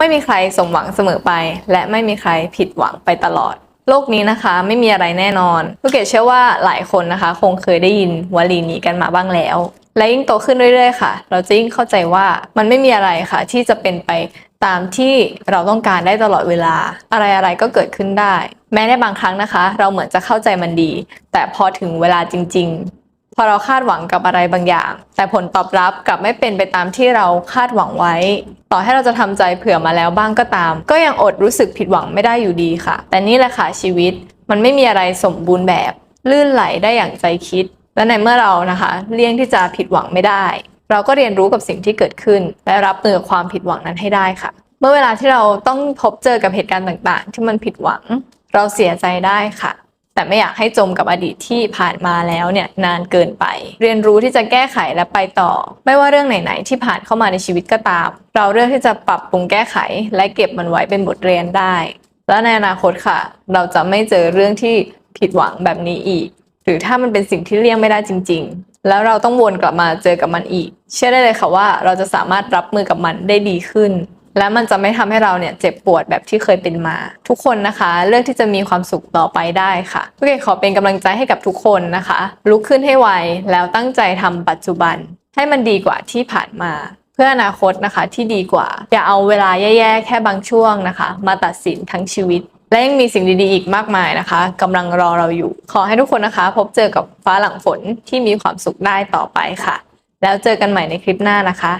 ไม่มีใครสมหวังเสมอไป และไม่มีใครผิดหวังไปตลอด โลกนี้นะคะ ไม่มีอะไรแน่นอนลูกเกดเชื่อว่าหลายคนนะคะ คงเคยได้ยินวลีนี้กันมาบ้างแล้ว และยิ่งโตขึ้นเรื่อยๆค่ะ เราจะยิ่งเข้าใจว่ามันไม่มีอะไรค่ะ ที่จะเป็นไปตามที่เราต้องการได้ตลอดเวลา อะไรๆก็เกิดขึ้นได้ แม้ในบางครั้งนะคะ เราเหมือนจะเข้าใจมันดี แต่พอถึงเวลาจริง ๆ พอเราคาดหวังกับอะไรบางอย่าง แต่ผลตอบรับกลับไม่เป็นไปตามที่เราคาดหวังไว้ ต่อให้เราจะทำใจเผื่อมาแล้วบ้างก็ตาม ก็ยังอดรู้สึกผิดหวังไม่ได้อยู่ดีค่ะ แต่นี่แหละค่ะชีวิต มันไม่มีอะไรสมบูรณ์แบบ ลื่นไหลได้อย่างใจคิด และในเมื่อเรานะคะเลี่ยงที่จะผิดหวังไม่ได้ เราก็เรียนรู้กับสิ่งที่เกิดขึ้น และรับมือกับความผิดหวังนั้นให้ได้ค่ะ เมื่อเวลาที่เราต้องพบเจอกับเหตุการณ์ต่างๆ ที่มันผิดหวัง เราเสียใจได้ค่ะ แต่ไม่อยากให้จมกับอดีตที่ผ่านมาแล้วเนี่ยนานเกินไป เรียนรู้ที่จะแก้ไขและไปต่อ ไม่ว่าเรื่องไหน ๆ ที่ผ่านเข้ามาในชีวิตก็ตาม เราเลือกที่จะปรับปรุงแก้ไข และเก็บมันไว้เป็นบทเรียนได้ และในอนาคตค่ะ เราจะไม่เจอเรื่องที่ผิดหวังแบบนี้อีก หรือถ้ามันเป็นสิ่งที่เลี่ยงไม่ได้จริง ๆ แล้วเราต้องวนกลับมาเจอกับมันอีก เชื่อได้เลยค่ะว่าเราจะสามารถรับมือกับมันได้ดีขึ้น และมันจะไม่ทำให้เราเนี่ยเจ็บปวดแบบที่เคยเป็นมา ทุกคนนะคะ เลือกที่จะมีความสุขต่อไปได้ค่ะโอเคขอเป็นกำลังใจให้กับทุกคนนะคะ ลุกขึ้นให้ไวแล้วตั้งใจทำปัจจุบัน ให้มันดีกว่าที่ผ่านมาเพื่ออนาคตนะคะที่ดีกว่า อย่าเอาเวลาแย่ๆ แค่บางช่วงนะคะ มาตัดสินทั้งชีวิต และยังมีสิ่งดีๆอีกมากมายนะคะกำลังรอเราอยู่ ขอให้ทุกคนนะคะ พบเจอกับฟ้าหลังฝนที่มีความสุขได้ต่อไปค่ะ แล้วเจอกันใหม่ในคลิปหน้านะคะ